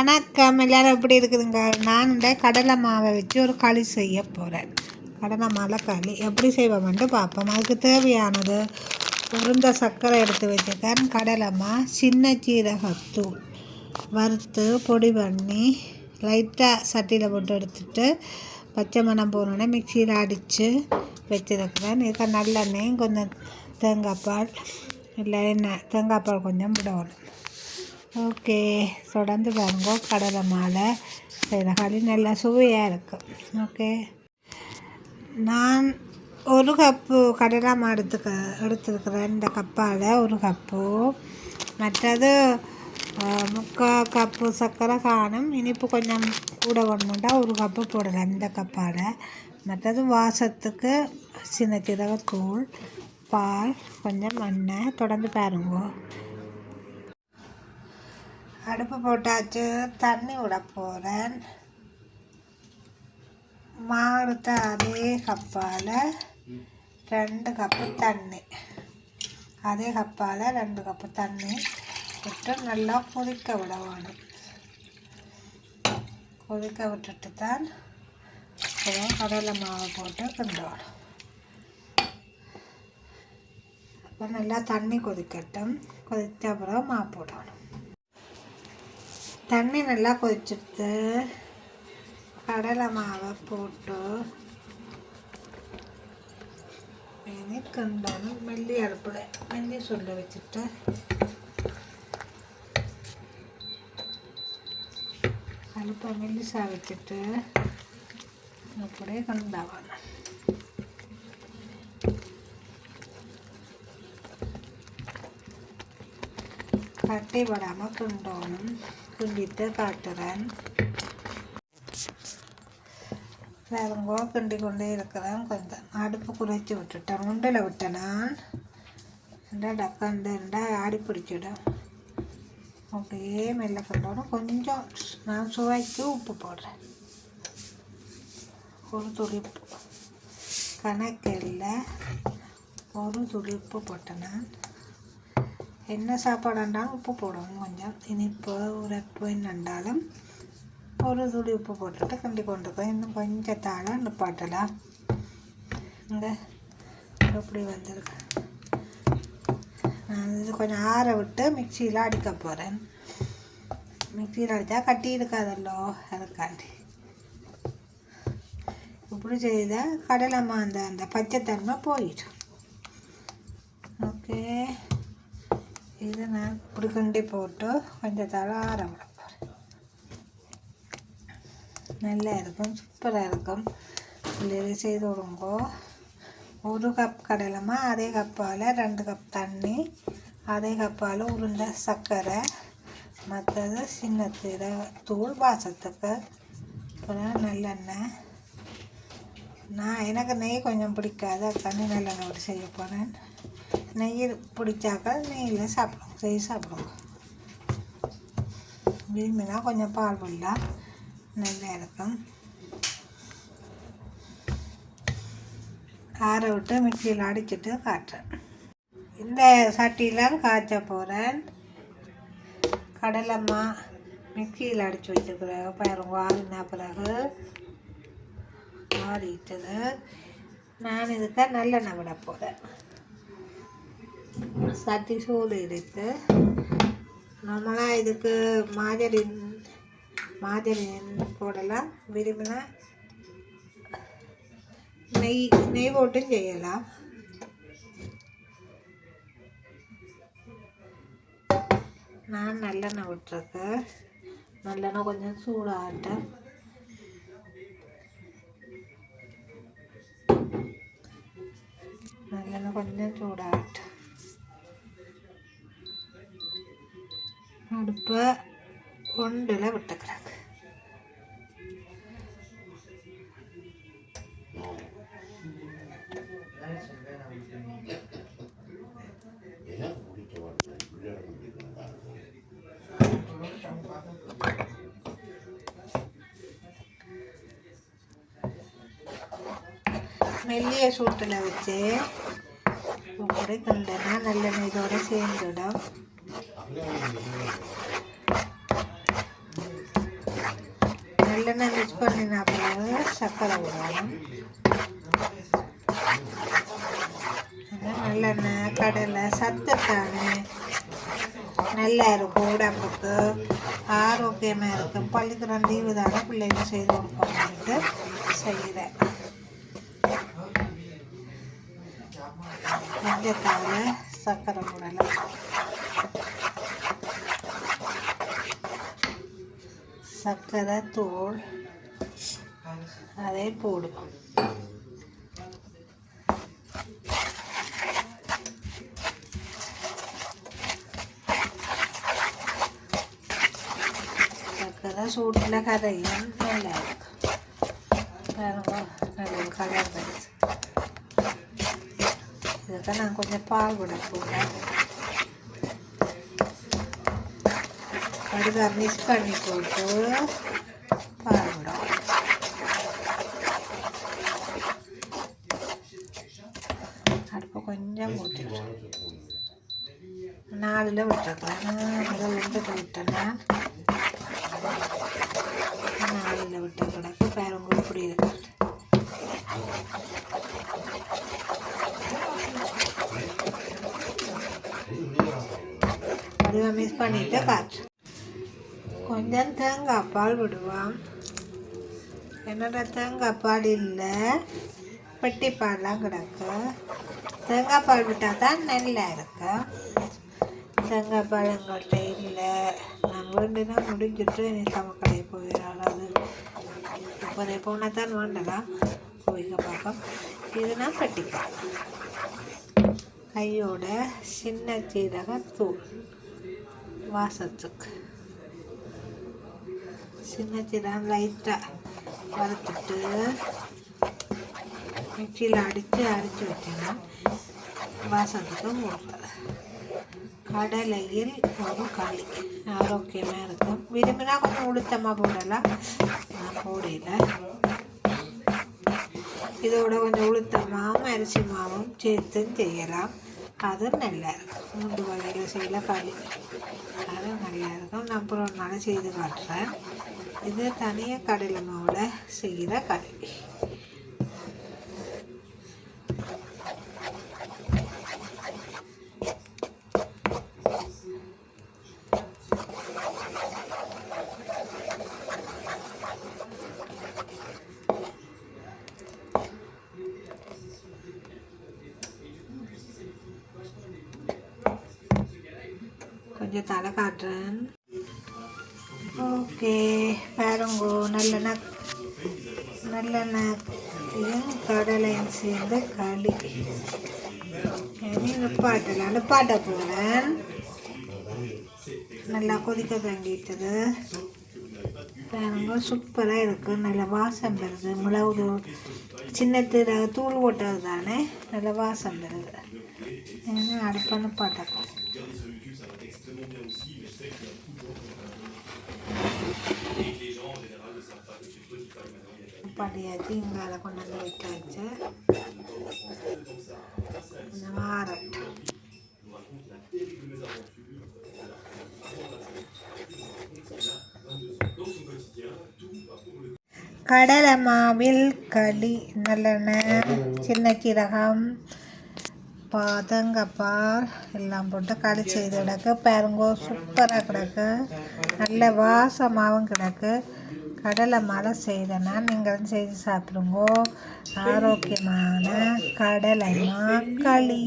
வணக்கம் எல்லாரும் எப்படி இருக்குதுங்க? நான் இந்த கடலை மாவை வச்சு ஒரு களி செய்ய போகிறேன் கடலை மாலை களி. எப்படி செய்வோம்ட்டு பார்ப்போம். அதுக்கு தேவையானது உருந்த சர்க்கரை எடுத்து வச்சுக்கேன் கடலை மா சின்ன சீரகத்தூள் வறுத்து பொடி பண்ணி லைட்டாக சட்டியில் போட்டு எடுத்துட்டு பச்சை மணம் போனோடனே மிக்சியில் அடித்து வச்சுருக்கிறேன். இதுக்கு நல்லெண்ணெயும் கொஞ்சம் தேங்காய் பால் இல்லை எண்ணெய் தேங்காய் பால் கொஞ்சம் விடணும் ஓகே தொடர்ந்து பாருங்க கடலை மாலை. செய்கிற களி நல்லா சுவையாக இருக்கும் ஓகே. நான் ஒரு கப்பு கடலை மாவு எடுத்துக்க எடுத்துருக்கிறேன் இந்த கப்பால் ஒரு கப்பு. மற்றது முக்கால் கப்பு சர்க்கரை காணும் இனிப்பு கொஞ்சம் கூட வேணுமெண்டா ஒரு கப்பு போடலாம் இந்த கப்பால். மற்றது வாசத்துக்கு சின்ன சீரகத்தூள் பால் கொஞ்சம் எண்ணெய் தொடர்ந்து பாருங்க. அடுப்பு போட்டாச்சு தண்ணி விட போகிறேன் மாவுத்த அதே கப்பால் ரெண்டு கப்பு தண்ணி. அதே கப்பால் ரெண்டு கப்பு தண்ணி விட்டு நல்லா கொதிக்க விட வேணும் கொதிக்க விட்டுட்டு தான் அப்புறம் கடலை மாவு போட்டு கிண்டணும் அப்போ நல்லா தண்ணி கொதிக்கட்டும். கொதித்த அப்புறம் மாவு போடணும். தண்ணி நல்லா கொதிச்சுட்டு கடலை மாவை போட்டு இனி கிண்டணும் மெல்லி அடுப்பில் மெல்லி சொல்ல வச்சுட்டு. அடுப்பை மெல்லிசா வச்சுட்டு அப்படியே கிண்டவணும் கட்டி படாமல் கிண்டணும் கிண்டிட்டு காட்டுறேன் வேறுங்கோ கிண்டி கொண்டே இருக்கிறேன். கொஞ்சம் அடுப்பு குறைச்சி விட்டுட்டேன் உண்டில் விட்டேன் நான். ரெண்டா டக்காண்டு ஆடி பிடிச்சிடும். அப்படியே மெல்ல கிண்டணும் கொஞ்சம் நான் சுவைக்கு உப்பு போடுறேன். ஒரு துளி உப்பு கணக்கு இல்லை. ஒரு துளி உப்பு போட்டேன் நான். என்ன சாப்பாடுண்டாலும் உப்பு போடணும் கொஞ்சம் இனிப்பு உரப்பு என்னண்டாலும் ஒரு துளி உப்பு போட்டுட்டு கிண்டி கொண்டிருக்கோம் இன்னும் கொஞ்சம் தாழ நிப்பாட்டலாம். இந்த எப்படி வந்திருக்கு. நான் இது கொஞ்சம் ஆற விட்டு மிக்சியில் அடிக்க போகிறேன் மிக்சியில் அடித்தா கட்டி இருக்காதல்லோ அதுக்காண்டி. இப்படி செய்தால் கடலை மாந்த அந்த பச்சைத்தன்மை போயிடும். ஓகே. இது நான் இப்படி போட்டு கொஞ்சம் தளாரம் நல்லா இருக்கும் சூப்பராக இருக்கும். இல்லை செய்து விடுங்கோ. ஒரு கப் கடலைமா அதே கப்பால் ரெண்டு கப் தண்ணி அதே கப்பால் உருண்டை சர்க்கரை மற்றது சின்ன தீர தூள் வாசத்துக்கு அப்புறம் நல்லெண்ணெய். நான் எனக்கு நெய் கொஞ்சம் பிடிக்காது தண்ணி நல்லெண்ணெய் ஒரு செய்ய போகிறேன் நெய் பிடிச்சாக்கா நெய்யில் சாப்பிடுவோம் செய்ய சாப்பிடுவோம். விரும்பினா கொஞ்சம் பால் விடலாம் நல்லா இருக்கும். ஆற விட்டு மிக்சியில் அடிச்சிட்டு காட்டுறேன். இந்த சட்டியில் காய்ச்ச போகிறேன் கடலைம்மா மிக்சியில் அடித்து வச்சுருக்குறேன் பாருங்க ஆறின பிறகு ஆறிட்டது நான் இதுக்கு நல்லெண்ணெய் விட போகிறேன் சட்டி சூடு எடுத்து நம்மளாம் இதுக்கு மாஜரின் மாஜரின் போடலாம். விரும்பினா நெய் நெய் போட்டும் செய்யலாம். நான் நல்லெண்ணெய் விட்டுருக்கேன். நல்லெண்ணெய் கொஞ்சம் சூடாகட்டேன் நல்லெண்ணெய் கொஞ்சம் சூடாகட்டும். அடுப்பை ஒன்றில் விட்டுக்கிறாங்க. மெல்லிய சூட்டில் வச்சு இப்படி கிண்டனா நல்லெண்ணெய் இதோட சேர்ந்துடும். நல்லெண்ணெய் மிக்ஸ் பண்ணின சக்கரை சர்க்கரை விடணும் நல்லெண்ணெய் கடலை சத்துத்தானே நல்லா இருக்கும் உடம்புக்கு ஆரோக்கியமாக இருக்கும். பள்ளிக்கூடம் லீவு தானே பிள்ளைங்க செய்து கொடுப்போம்ட்டு செய்கிறேன் மஞ்சத்தால் சக்கரை போடலாம். சர்க்கரை தூள் அதே போடுவோம் சர்க்கரை சூட்டில் கதையும் நல்லா இருக்கும் நல்ல கலர் வருது இதுக்கு நான் கொஞ்சம் பால் விட போகிறேன் கடுகா மிக்ஸ் பண்ணி போட்டு பால் அடுப்பு கொஞ்சம் போட்டுக்கிறேன் நாலில் விட்டுருக்கலாம் முதல் விட்டுட்டு விட்டேன்னா நாலில் விட்ட கிடக்கு பேரங்க இப்படி இருக்கு அதுவை மிஸ் பண்ணிட்டு காற்று தென் தேங்காய் பால் விடுவோம் என்னோட தேங்காய் பால் இல்லை பெட்டி பால்லாம் கிடக்கு தேங்காய் பால் விட்டால் தான் நல்லா இருக்கும் தேங்காய் பால் எங்கள்கிட்ட இல்லை நான் வேண்டுனா முடிஞ்சிட்டு இனி சமக்கடை போயிடலாம் அது இப்போதை போனால் தான் வேண்டலாம் போய்க்க பார்ப்போம் இதுனா பெட்டிப்பால் கையோட சின்ன சீரக தூள் வாசத்துக்கு சின்ன சீரகம் லைட்டாக வறுத்துட்டு மிக்சியில் அடித்து அரைச்சி வச்சேன்னா வாசத்துக்கு மூட்டை. கடலையில் ஒரு களி. ஆரோக்கியமாக இருக்கும். விரும்பினா கொஞ்சம் உளுத்தமாக போடலாம். நான் போடையில் இதோட கொஞ்சம் உளுத்த மாவும் அரிசி மாவும் சேர்த்தும் செய்யலாம். அதுவும் நல்லா இருக்கும் மூன்று வகையில் செய்யல களி அதுவும் நல்லா இருக்கும். நான் அப்புறம் ஒரு நாள் செய்து காட்டுறேன். இது தனியாக கடலை மாவில் செய்கிற களி கொஞ்சம் தலை காட்டுறேன். ஓகே பாருங்கோ நல்லெண்ணெய். நல்லெண்ணெய் கடலையும் சேர்ந்து களி. இனி நிப்பாட்டலாம் நிப்பாட்ட போகிறேன் நல்லா கொதிக்க தங்கிட்டது ரொம்ப சூப்பராக இருக்குது நல்ல வாசம் வருது. மிளகு சின்ன திர தூள் ஓட்டது தானே? நல்ல வாசம் வருது. ஏன்னா அடுப்பை படியாச்சு இங்கால கொண்டு வந்து விட்டாச்சு கடலை மாவில் களி நல்லெண்ணெய் சின்ன கீரகம் பதங்கப்பால் எல்லாம் போட்டு களி செய்து கிடக்கு. பெருங்கோ சூப்பராக கிடக்கு. நல்ல வாசமாகவும் கிடக்கு. கடலை மழை செய்தனா நீங்களும் செய்து சாப்பிடுங்கோ. ஆரோக்கியமான கடலைமா களி